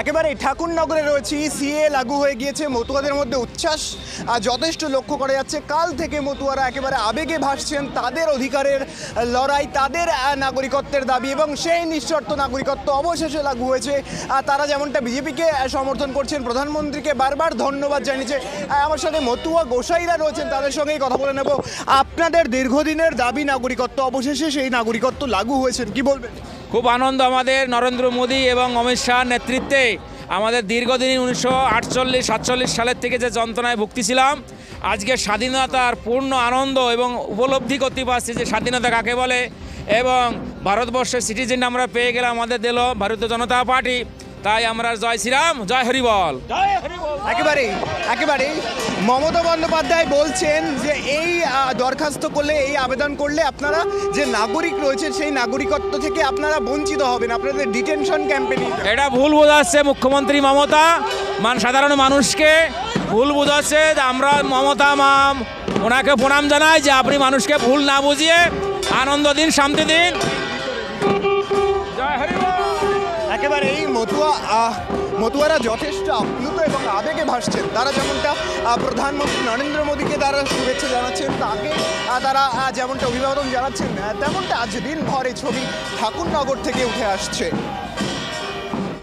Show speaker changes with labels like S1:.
S1: একেবারে ঠাকুরনগরে রয়েছি। সিএ লাগু হয়ে গিয়েছে মতুয়াদের মধ্যে উচ্ছ্বাস। যথেষ্ট লক্ষ্য করা যাচ্ছে কাল থেকে মতুয়ারা একেবারে আবেগে ভাসছেন। তাদের অধিকারের লড়াই তাদের নাগরিকত্বের দাবি এবং সেই নিঃশর্ত নাগরিকত্ব অবশেষে লাগু হয়েছে। আহ, তারা যেমনটা বিজেপিকে সমর্থন করছেন প্রধানমন্ত্রীকে বারবার ধন্যবাদ জানিয়েছে। আমার সাথে মতুয়া গোসাইরা রয়েছেন তাদের সঙ্গেই কথা বলে নেব। আপনাদের দীর্ঘদিনের দাবি নাগরিকত্ব অবশেষে সেই নাগরিকত্ব লাগু হয়েছেন কি বলবেন?
S2: খুব আনন্দ আমাদের নরেন্দ্র মোদী এবং অমিত শাহ নেতৃত্বে আমাদের দীর্ঘদিন উনিশশো আটচল্লিশ, সাতচল্লিশ সালের থেকে যে যন্ত্রণায় ভুগতেছিলাম আজকে স্বাধীনতার পূর্ণ আনন্দ এবং উপলব্ধি করতে পারছি যে স্বাধীনতা কাকে বলে এবং ভারতবর্ষের সিটিজেন আমরা পেয়ে গেলাম আমাদের দিল ভারতীয় জনতা পার্টি। তাই আমরা জয় শ্রীরাম জয় হরিবল
S1: একেবারেই একেবারেই। মমতা বন্দ্যোপাধ্যায় বলছেন যে এই দরখাস্ত করলে এই আবেদন করলে আপনারা যে নাগরিক রয়েছে সেই নাগরিকত্ব থেকে আপনারা বঞ্চিত হবেন। আপনাদের ডিটেনশন ক্যাম্পেইন।
S2: এটা ভুল বোঝাচ্ছে মুখ্যমন্ত্রী মমতা। মান সাধারণ মানুষকে ভুল বোঝাচ্ছে যে আমরা মমতা মাম ওনাকে প্রণাম জানাই যে আপনি মানুষকে ভুল না বুঝিয়ে আনন্দ দিন শান্তি দিন।
S1: একেবারে এই মতুয়া মতুয়ারা যথেষ্ট আপ্লুত এবং আবেগে ভাসছেন। তারা যেমনটা প্রধানমন্ত্রী নরেন্দ্র মোদীকে তারা শুভেচ্ছা জানাচ্ছেন, তাকে তারা যেমনটা অভিবাদন জানাচ্ছেন তেমনটা আজ দিনভর এই ছবি ঠাকুরনগর থেকে উঠে আসছে।